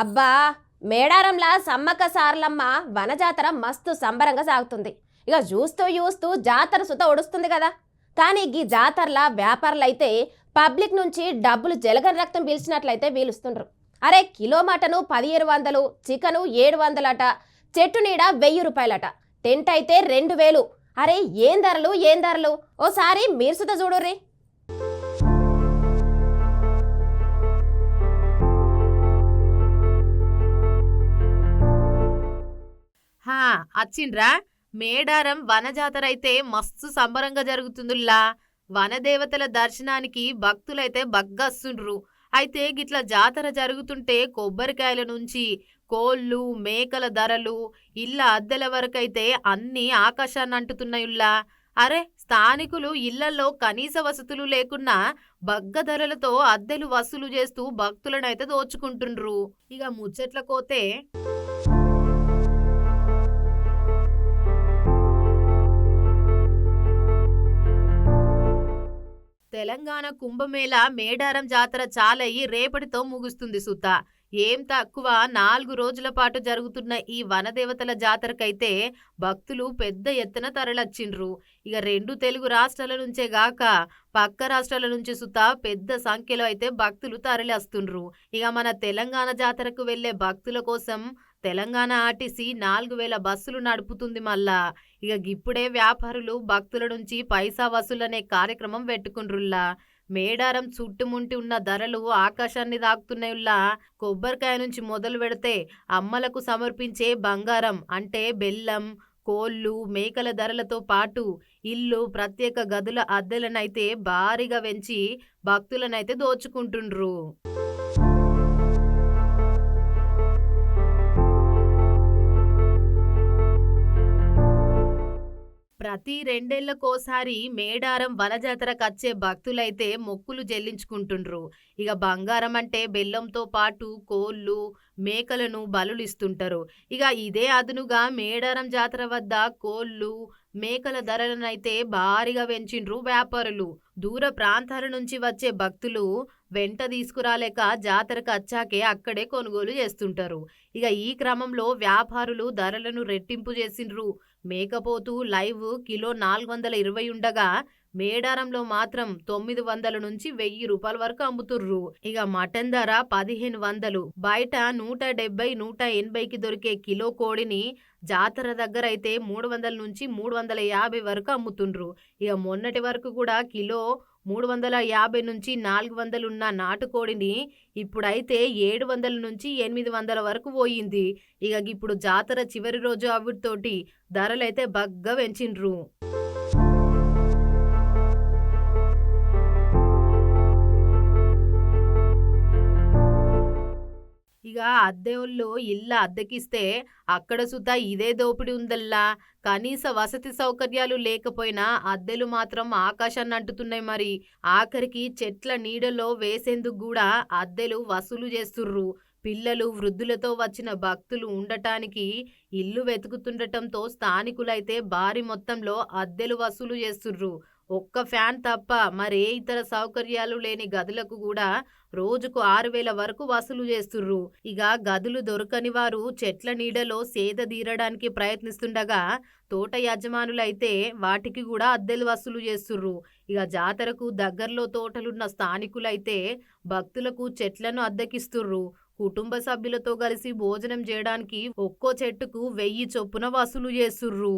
అబ్బా మేడారంలా సమ్మక్క సార్లమ్మ వనజాతర మస్తు సంబరంగా సాగుతుంది. ఇక చూస్తూ చూస్తూ జాతర సుత ఒడుస్తుంది కదా. కానీ ఈ జాతరల వ్యాపారులైతే పబ్లిక్ నుంచి డబ్బులు జలగని రక్తం పీల్చినట్లయితే పీలుస్తుండ్రు అరే కిలో మటను పదిహేను వందలు చికెను ఏడు వందలట చెట్టు నీడ వెయ్యి రూపాయలట. టెంట్ అయితే రెండు వేలు. అరే ఏం ధరలు ఏం ధరలు? ఓసారి మీరు సుత చూడుర్రి. హా అచ్చిండ్రా. మేడారం వనజాతరైతే అయితే మస్తు సంబరంగా జరుగుతుందిలా వనదేవతల దర్శనానికి భక్తులైతే బగ్గస్తుండ్రు అయితే గిట్ల జాతర జరుగుతుంటే కొబ్బరికాయల నుంచి కోళ్ళు మేకల ధరలు ఇళ్ళ అద్దెల వరకైతే అన్నీ ఆకాశాన్ని అంటుతున్నాయుల్లా. అరే స్థానికులు ఇళ్ళలో కనీస వసతులు లేకున్నా బగ్గ ధరలతో అద్దెలు వసూలు చేస్తూ భక్తులనైతే దోచుకుంటుండ్రు. ఇక ముచ్చట్ల కోతే తెలంగాణ కుంభమేళ మేడారం జాతర చాలయ్యి రేపటితో ముగుస్తుంది సుత. ఏం తక్కువ? నాలుగు రోజుల పాటు జరుగుతున్న ఈ వనదేవతల జాతరకైతే భక్తులు పెద్ద ఎత్తున తరలచ్చిండ్రు. ఇక రెండు తెలుగు రాష్ట్రాల నుంచే గాక పక్క రాష్ట్రాల నుంచి సుత పెద్ద సంఖ్యలో అయితే భక్తులు తరలిస్తుండ్రు ఇక మన తెలంగాణ జాతరకు వెళ్ళే భక్తుల కోసం తెలంగాణ ఆర్టీసీ నాలుగు వేల బస్సులు నడుపుతుంది మళ్ళా. ఇక ఇప్పుడే వ్యాపారులు భక్తుల నుంచి పైసా వసూలనే కార్యక్రమం పెట్టుకుండ్రుల్లా. మేడారం చుట్టుముంటి ఉన్న ధరలు ఆకాశాన్ని తాకుతున్నాయుల్లా కొబ్బరికాయ నుంచి మొదలు పెడితే అమ్మలకు సమర్పించే బంగారం అంటే బెల్లం కోళ్ళు మేకల ధరలతో పాటు ఇల్లు ప్రత్యేక గదుల అద్దెలనైతే భారీగా పెంచి భక్తులనైతే దోచుకుంటుండ్రు. ప్రతి రెండేళ్ళకోసారి మేడారం వనజాతరకు వచ్చే భక్తులైతే మొక్కులు చెల్లించుకుంటుండ్రు. ఇక బంగారం అంటే బెల్లంతో పాటు కోళ్ళు మేకలను బలులిస్తుంటారు. ఇక ఇదే అదునుగా మేడారం జాతర వద్ద కోళ్ళు మేకల ధరలనైతే భారీగా పెంచిండ్రు వ్యాపారులు. దూర ప్రాంతాల నుంచి వచ్చే భక్తులు వెంట తీసుకురాలేక జాతరకు వచ్చాకే అక్కడే కొనుగోలు చేస్తుంటారు. ఇక ఈ క్రమంలో వ్యాపారులు ధరలను రెట్టింపు చేసిండ్రు. మేకపోతు లైవ్ కిలో నాలుగు వందల ఇరవై ఉండగా మేడారంలో మాత్రం తొమ్మిది వందల నుంచి వెయ్యి రూపాయల వరకు అమ్ముతుర్రు. ఇక మటన్ ధర పదిహేను వందలు. బయట నూట డెబ్బై నూట ఎనభైకి దొరికే కిలో కోడిని జాతర దగ్గర అయితే మూడు వందల నుంచి మూడు వందల యాభై వరకు అమ్ముతుండ్రు. ఇక మొన్నటి వరకు కూడా కిలో మూడు వందల యాభై నుంచి నాలుగు వందలు ఉన్న నాటుకోడిని ఇప్పుడైతే ఏడు వందల నుంచి ఎనిమిది వందల వరకు పోయింది. ఇక ఇప్పుడు జాతర చివరి రోజు అవిటితోటి ధరలైతే బగ్గా పెంచిండ్రు పైగా అద్దెల్లో ఇల్లు అద్దెకిస్తే అక్కడ సుత ఇదే దోపిడి ఉందల్లా. కనీస వసతి సౌకర్యాలు లేకపోయినా అద్దెలు మాత్రం ఆకాశాన్ని అంటుతున్నాయి మరి. ఆఖరికి చెట్ల నీడలో వేసేందుకు కూడా అద్దెలు వసూలు చేస్తుర్రు. పిల్లలు వృద్ధులతో వచ్చిన భక్తులు ఉండటానికి ఇల్లు వెతుకుతుండటంతో స్థానికులైతే భారీ మొత్తంలో అద్దెలు వసూలు చేస్తుర్రు. ఒక్క ఫ్యాన్ తప్ప మరే ఇతర సౌకర్యాలు లేని గదులకు కూడా రోజుకు ఆరు వేల వరకు వసూలు చేస్తుర్రు. ఇక గదులు దొరకని వారు చెట్ల నీడలో సేద తీరడానికి ప్రయత్నిస్తుండగా తోట యజమానులైతే వాటికి కూడా అద్దెలు వసూలు చేస్తుర్రు. ఇక జాతరకు దగ్గరలో తోటలున్న స్థానికులైతే భక్తులకు చెట్లను అద్దెకిస్తుర్రు. కుటుంబ సభ్యులతో కలిసి భోజనం చేయడానికి ఒక్కో చెట్టుకు వెయ్యి చొప్పున వసూలు చేస్తుర్రు.